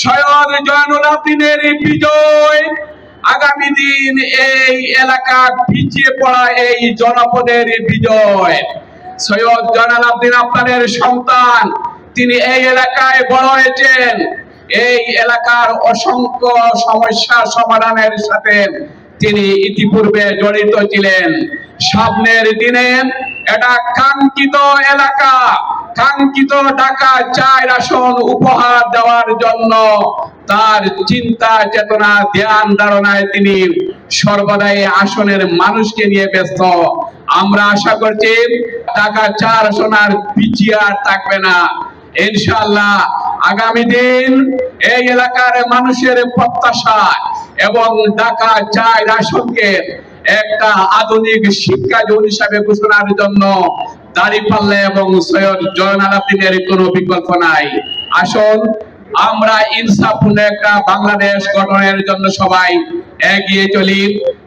সৈয়দ জয়নুল আবদিনের বিজয়। আগামী দিন এই এলাকা পিছিয়ে পড়া এই জনপদের বিজয়। সৈয়দ জয়নুল আবদিন আপনাদের সন্তান, তিনি এই এলাকায় বড় হয়েছেন। এই এলাকার অসংখ্য সমস্যা সমাধানের সাথে তিনি ইতিপূর্বে জড়িত ছিলেন। সামনের দিনে এটা কাঙ্ক্ষিত এলাকা। কাঙ্ক্ষিত ঢাকা চার আসন উপহার দেওয়ার জন্য তার চিন্তা, চেতনা, ধ্যান, ধারণায় তিনি সর্বদাই আসনের মানুষকে নিয়ে ব্যস্ত। আমরা আশা করছি ঢাকা চার আসন আর আর থাকবে না। ইনশাআল্লাহ আগামী দিন এই এলাকার মানুষের প্রত্যাশা এবং ঢাকা চার আসনকে একটা আধুনিক শিক্ষা জোন হিসাবে ঘোষণার জন্য দাঁড়িপাল্লা এবং সৈয়দ জয়নাল আবদিনের কোনো বিকল্প নাই। আসল আমরা ইনসাফপূর্ণ একটা বাংলাদেশ গঠনের জন্য সবাই এগিয়ে চলি।